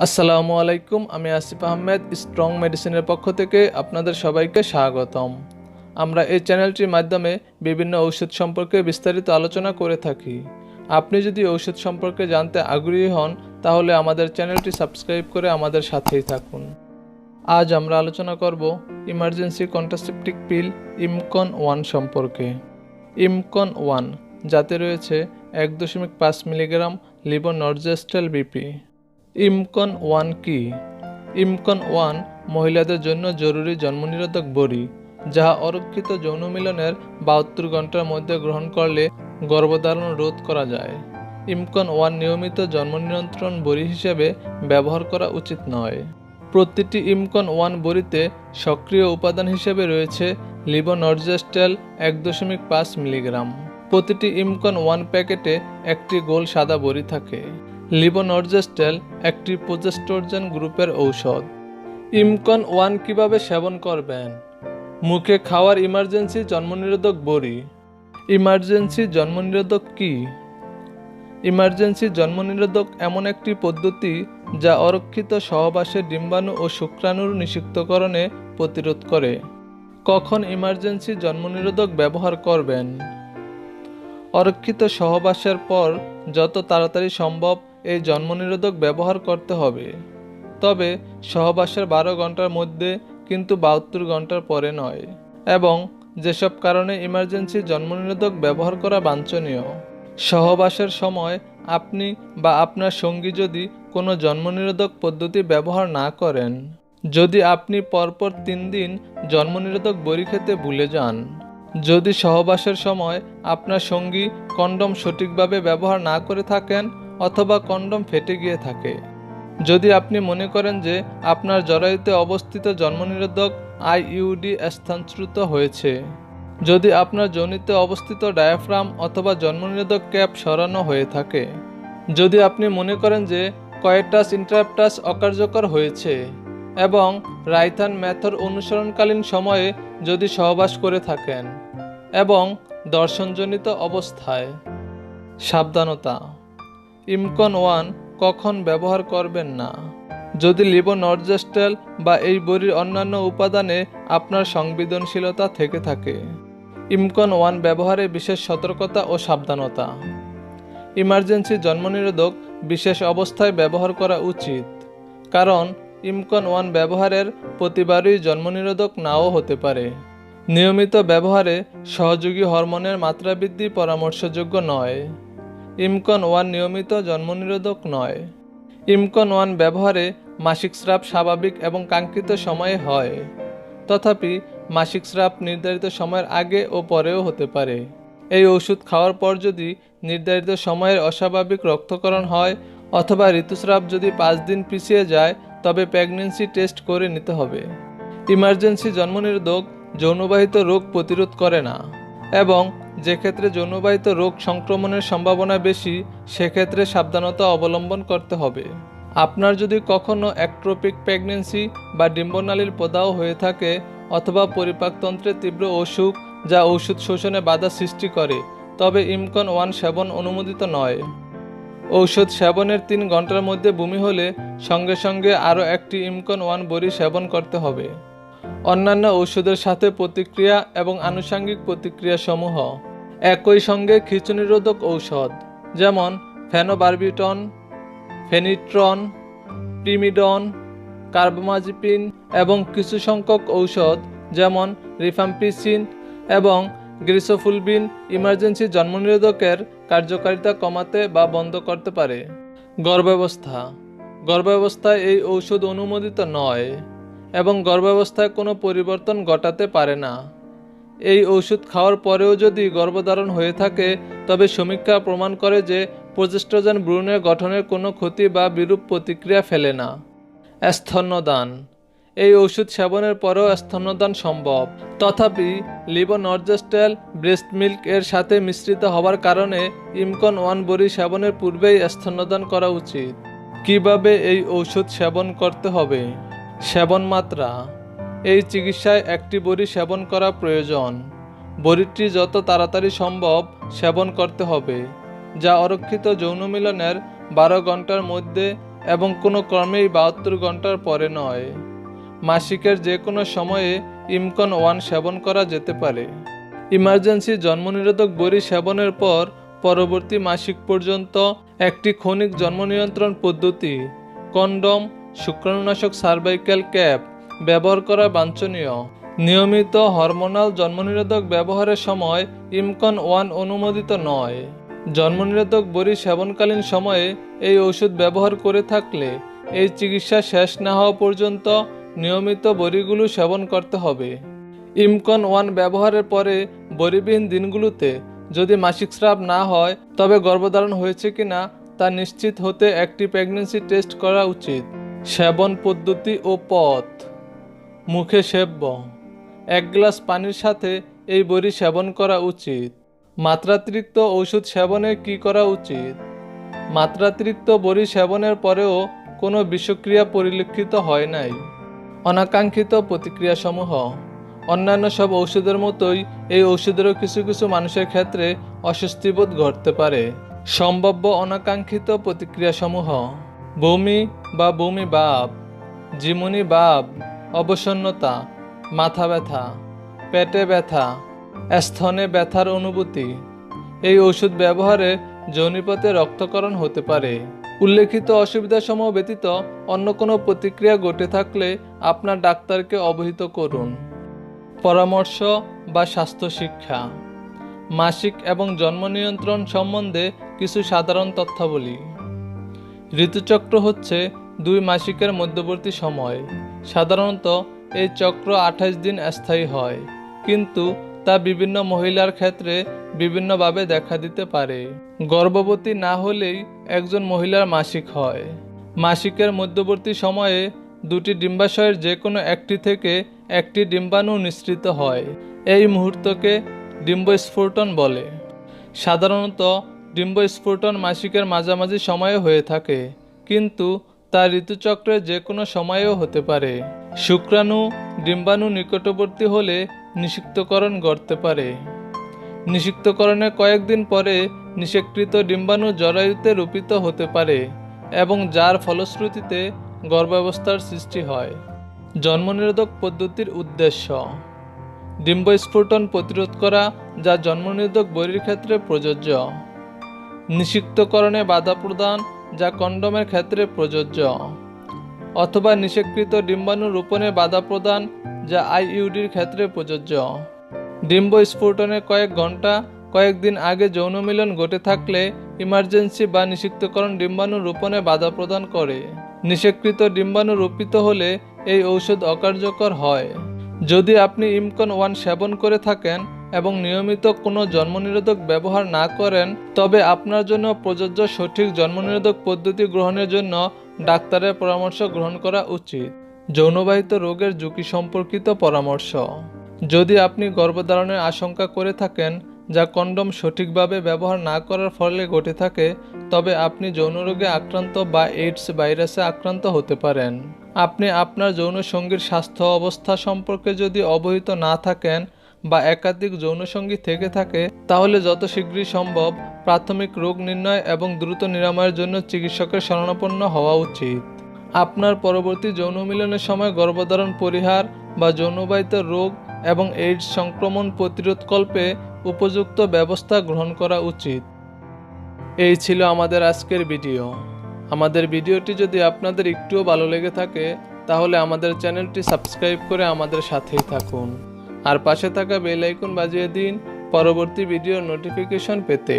আসসালামু আলাইকুম, আমি আসিফ আহমেদ, স্ট্রং মেডিসিনের পক্ষ থেকে আপনাদের সবাইকে স্বাগতম। আমরা এই চ্যানেলটির মাধ্যমে বিভিন্ন ঔষধ সম্পর্কে বিস্তারিত আলোচনা করে থাকি। আপনি যদি ঔষধ সম্পর্কে জানতে আগ্রহী হন, তাহলে আমাদের চ্যানেলটি সাবস্ক্রাইব করে আমাদের সাথেই থাকুন। আজ আমরা আলোচনা করব emergency contraceptive pill Emcon one সম্পর্কে। ইমকন ওয়ান, যাতে রয়েছে এক দশমিক পাঁচ milligram levonorgestrel BP. Emcon one কি? ইমকন ওয়ান মহিলাদের জন্য জরুরি জন্মনিরোধক বড়ি, যাহা অরক্ষিত যৌন মিলনের বাহাত্তর ঘণ্টার মধ্যে গ্রহণ করলে গর্ভধারণ রোধ করা যায়। ইমকন ওয়ান নিয়মিত জন্ম নিয়ন্ত্রণ বড়ি হিসেবে ব্যবহার করা উচিত নয়। প্রতিটি ইমকন ওয়ান বড়িতে সক্রিয় উপাদান হিসেবে রয়েছে লিবোনর্জেস্টেল এক দশমিক পাঁচ মিলিগ্রাম। প্রতিটি ইমকন ওয়ান প্যাকেটে একটি গোল সাদা বড়ি থাকে। লিবোনর্জেস্টেল একটি প্রোজেস্টোরজেন গ্রুপের ঔষধ। ইমকন ওয়ান কীভাবে সেবন করবেন? মুখে খাওয়ার ইমার্জেন্সি জন্মনিরোধক বড়ি। ইমার্জেন্সি জন্মনিরোধক কি? ইমার্জেন্সি জন্মনিরোধক এমন একটি পদ্ধতি যা অরক্ষিত সহবাসে ডিম্বাণু ও শুক্রাণুর নিষিক্তকরণে প্রতিরোধ করে। কখন ইমার্জেন্সি জন্মনিরোধক ব্যবহার করবেন? অরক্ষিত সহবাসের পর যত তাড়াতাড়ি সম্ভব এই জন্মনিরোধক ব্যবহার করতে হবে। তবে সহবাসের বারো ঘণ্টার মধ্যে কিন্তু বাহাত্তর ঘণ্টার পরে নয়। এবং যেসব কারণে ইমার্জেন্সি জন্মনিরোধক ব্যবহার করা বাঞ্ছনীয়। সহবাসের সময় আপনি বা আপনার সঙ্গী যদি কোনো জন্মনিরোধক পদ্ধতি ব্যবহার না করেন, যদি আপনি পরপর তিন দিন জন্মনিরোধক বড়ি খেতে ভুলে যান, যদি সহবাসের সময় আপনার সঙ্গী কন্ডম সঠিকভাবে ব্যবহার না করে থাকেন অথবা কন্ডম ফেটে গিয়ে থাকে। যদি আপনি মনে করেন যে আপনার জরায়ুতে অবস্থিত জন্মনিরোধক আইইউডি স্থানচ্যুত হয়েছে, যদি আপনার জনিতে অবস্থিত ডায়াফ্রাম অথবা জন্মনিরোধক ক্যাপ সরানো হয়ে থাকে, যদি আপনি মনে করেন যে কয়েটাস ইন্টারাপ্টাস অকার্যকর হয়েছে এবং রাইথান ম্যাথর অনুসরণকালীন সময়ে যদি সহবাস করে থাকেন এবং দর্শনজনিত অবস্থায়, সাবধানতা ইমকন ওয়ান কখন ব্যবহার করবেন না? যদি লিবোনর্জেস্টেল বা এই বড়ির অন্যান্য উপাদানে আপনার সংবেদনশীলতা থেকে থাকে, ইমকন ওয়ান ব্যবহারে বিশেষ সতর্কতা ও সাবধানতা। ইমার্জেন্সি জন্মনিরোধক বিশেষ অবস্থায় ব্যবহার করা উচিত, কারণ ইমকন ওয়ান ব্যবহারের প্রতিবারই জন্মনিরোধক নাও হতে পারে। নিয়মিত ব্যবহারে সহযোগী হরমোনের মাত্রা বৃদ্ধি পরামর্শযোগ্য নয়। ইমকন ওয়ান নিয়মিত জন্মনিরোধক নয়। ইমকন ওয়ান ব্যবহারে মাসিক স্রাব স্বাভাবিক এবং কাঙ্ক্ষিত সময়ে হয়। তথাপি মাসিক স্রাব নির্ধারিত সময়ের আগে ও পরেও হতে পারে। এই ওষুধ খাওয়ার পর যদি নির্ধারিত সময়ের অস্বাভাবিক রক্তকরণ হয় অথবা ঋতুস্রাব যদি পাঁচ দিন পিছিয়ে যায়, তবে প্রেগনেন্সি টেস্ট করে নিতে হবে। ইমার্জেন্সি জন্মনিরোধক যৌনবাহিত রোগ প্রতিরোধ করে না। এবং যে ক্ষেত্রে রোগ সংক্রমণের সম্ভাবনা বেশি, সেক্ষেত্রে সাবধানতা অবলম্বন করতে হবে। আপনার যদি কখনো অ্যাক্ট্রোপিক প্রেগনেন্সি বা ডিম্বনালীর প্রদাহ হয়ে থাকে অথবা পরিপাকতন্ত্রের তীব্র অসুখ যা ঔষধ শোষণে বাধা সৃষ্টি করে, তবে ইমকন ওয়ান সেবন অনুমোদিত নয়। ঔষধ সেবনের তিন ঘণ্টার মধ্যে বমি হলে সঙ্গে সঙ্গে আরও একটি ইমকন ওয়ান বড়ি সেবন করতে হবে। অন্যান্য ঔষধের সাথে প্রতিক্রিয়া এবং আনুষাঙ্গিক প্রতিক্রিয়া সমূহ একই সঙ্গে খিচুনিরোধক ঔষধ, যেমন ফেনোবারবিটন, ফেনিট্রন, প্রিমিডন, কার্বোমাজিপিন এবং কিছু সংখ্যক ঔষধ, যেমন রিফাম্পিসিন এবং গ্রিসোফুলবিন ইমার্জেন্সি জন্মনিরোধকের কার্যকারিতা কমাতে বা বন্ধ করতে পারে। গর্ভাবস্থা, গর্ভাবস্থায় এই ঔষধ অনুমোদিত নয়। এবং গর্ভাবস্থায় কোনো পরিবর্তন ঘটাতে পারে না। এই ওষুধ খাওয়ার পরেও যদি গর্ভধারণ হয়ে থাকে, তবে সমীক্ষা প্রমাণ করে যে প্রজেস্ট্রোজেন ভ্রূণের গঠনের কোনো ক্ষতি বা বিরূপ প্রতিক্রিয়া ফেলে না। স্তন্যদান। এই ওষুধ সেবনের পরেও স্তন্যদান সম্ভব। তথাপি লিবোনর্জেস্টেল ব্রেস্ট মিল্ক এর সাথে মিশ্রিত হওয়ার কারণে ইমকন ওয়ান বড়ি সেবনের পূর্বেই স্তন্যদান করা উচিত। কীভাবে এই ঔষধ সেবন করতে হবে? সেবন মাত্রা। এই চিকিৎসায় একটি বড়ি সেবন করা প্রয়োজন। বড়িটি যত তাড়াতাড়ি সম্ভব সেবন করতে হবে, যা অরক্ষিত যৌন মিলনের বারো ঘণ্টার মধ্যে এবং কোনো ক্রমেই বাহাত্তর ঘণ্টার পরে নয়। মাসিকের যে কোনো সময়ে ইমকন ওয়ান সেবন করা যেতে পারে। ইমার্জেন্সি জন্মনিরোধক বড়ি সেবনের পর পরবর্তী মাসিক পর্যন্ত একটি ক্ষণিক জন্ম নিয়ন্ত্রণ পদ্ধতি, কন্ডম শুক্রাণুনাশক সার্ভাইক্যাল ক্যাপ ব্যবহার করা বাঞ্ছনীয়। নিয়মিত হরমোনাল জন্মনিরোধক ব্যবহারের সময় ইমকন ওয়ান অনুমোদিত নয়। জন্মনিরোধক বড়ি সেবনকালীন সময়ে এই ওষুধ ব্যবহার করে থাকলে এই চিকিৎসা শেষ না হওয়া পর্যন্ত নিয়মিত বড়িগুলো সেবন করতে হবে। ইমকন ওয়ান ব্যবহারের পরে বড়িবিহীন দিনগুলোতে যদি মাসিক স্রাব না হয়, তবে গর্ভধারণ হয়েছে কিনা তা নিশ্চিত হতে একটি প্রেগনেন্সি টেস্ট করা উচিত। সেবন পদ্ধতি ও পথ। মুখে সেব্য এক গ্লাস পানির সাথে এই বড়ি সেবন করা উচিত। মাত্রাতিরিক্ত ওষুধ সেবনে কি করা উচিত? মাত্রাতিরিক্ত বড়ি সেবনের পরেও কোনো বিষক্রিয়া পরিলক্ষিত হয় নাই। অনাকাঙ্ক্ষিত প্রতিক্রিয়াসমূহ। অন্যান্য সব ঔষধের মতোই এই ঔষধেরও কিছু কিছু মানুষের ক্ষেত্রে অস্বস্তিবোধ ঘটতে পারে। সম্ভাব্য অনাকাঙ্ক্ষিত প্রতিক্রিয়াসমূহ। বমি বা বমি বাপ, জিমুনি বাপ, অবসন্নতা, মাথা ব্যথা, পেটে ব্যথা, স্থনে ব্যথার অনুভূতি। এই ওষুধ ব্যবহারে যৌনিপথে রক্তকরণ হতে পারে। উল্লেখিত অসুবিধাসমূহ ব্যতীত অন্য কোনো প্রতিক্রিয়া ঘটে থাকলে আপনার ডাক্তারকে অবহিত করুন। পরামর্শ বা স্বাস্থ্য শিক্ষা। মাসিক এবং জন্ম নিয়ন্ত্রণ সম্বন্ধে কিছু সাধারণ তথ্যাবলী। ঋতুচক্র হচ্ছে দুই মাসিকের মধ্যবর্তী সময়। সাধারণত এই চক্র আঠাশ দিন স্থায়ী হয়, কিন্তু তা বিভিন্ন মহিলার ক্ষেত্রে বিভিন্নভাবে দেখা দিতে পারে। গর্ভবতী না হলেই একজন মহিলার মাসিক হয়। মাসিকের মধ্যবর্তী সময়ে দুটি ডিম্বাশয়ের যে কোনো একটি থেকে একটি ডিম্বাণু নিঃসৃত হয়। এই মুহূর্তকে ডিম্বস্ফোটন বলে। সাধারণত ডিম্বস্ফোটন মাসিকের মাঝামাঝি সময়ে হয়ে থাকে, কিন্তু তা ঋতুচক্রের যে কোনো সময়েও হতে পারে। শুক্রাণু, ডিম্বাণু নিকটবর্তী হলে নিষিক্তকরণ গড়তে পারে। নিষিক্তকরণের কয়েকদিন পরে নিষেকৃত ডিম্বাণু জরায়ুতে রূপিত হতে পারে এবং যার ফলশ্রুতিতে গর্ভাবস্থার সৃষ্টি হয়। জন্মনিরোধক পদ্ধতির উদ্দেশ্য। ডিম্বস্ফোটন প্রতিরোধ করা যা জন্মনিরোধক বৈরির ক্ষেত্রে প্রযোজ্য। নিষিক্তকরণে বাধা প্রদান যা কন্ডমের ক্ষেত্রে প্রযোজ্য। অথবা নিষেকৃত ডিম্বাণু রোপণে বাধা প্রদান যা আইইউডির ক্ষেত্রে প্রযোজ্য। ডিম্ব স্ফোটনের কয়েক ঘণ্টা কয়েকদিন আগে যৌন মিলন ঘটে থাকলে ইমার্জেন্সি বা নিষিক্তকরণ ডিম্বাণু রোপণে বাধা প্রদান করে। নিষেকৃত ডিম্বাণু রোপিত হলে এই ঔষধ অকার্যকর হয়। যদি আপনি ইমকন ওয়ান সেবন করে থাকেন এবং নিয়মিত কোনো জন্মনিরোধক ব্যবহার না করেন, তবে আপনার জন্য প্রযোজ্য সঠিক জন্মনিরোধক পদ্ধতি গ্রহণের জন্য ডাক্তারের পরামর্শ গ্রহণ করা উচিত। যৌনবাহিত রোগের ঝুঁকি সম্পর্কিত পরামর্শ। যদি আপনি গর্ভধারণের আশঙ্কা করে থাকেন, যা কন্ডম সঠিকভাবে ব্যবহার না করার ফলে ঘটে থাকে, তবে আপনি যৌন রোগে আক্রান্ত বা এইডস ভাইরাসে আক্রান্ত হতে পারেন। আপনি আপনার যৌন সঙ্গীর স্বাস্থ্য অবস্থা সম্পর্কে যদি অবহিত না থাকেন বা একাধিক যৌনসঙ্গী থেকে থাকে, তাহলে যত শীঘ্রই সম্ভব প্রাথমিক রোগ নির্ণয় এবং দ্রুত নিরাময়ের জন্য চিকিৎসকের শরণাপন্ন হওয়া উচিত। আপনার পরবর্তী যৌন মিলনের সময় গর্ভধারণ পরিহার বা যৌনবাহিত রোগ এবং এইডস সংক্রমণ প্রতিরোধকল্পে উপযুক্ত ব্যবস্থা গ্রহণ করা উচিত। এই ছিল আমাদের আজকের ভিডিও। আমাদের ভিডিওটি যদি আপনাদের একটুও ভালো লেগে থাকে, তাহলে আমাদের চ্যানেলটি সাবস্ক্রাইব করে আমাদের সাথেই থাকুন। আর পাশে থাকা বেল আইকন বাজিয়ে দিন পরবর্তী ভিডিওর নোটিফিকেশন পেতে।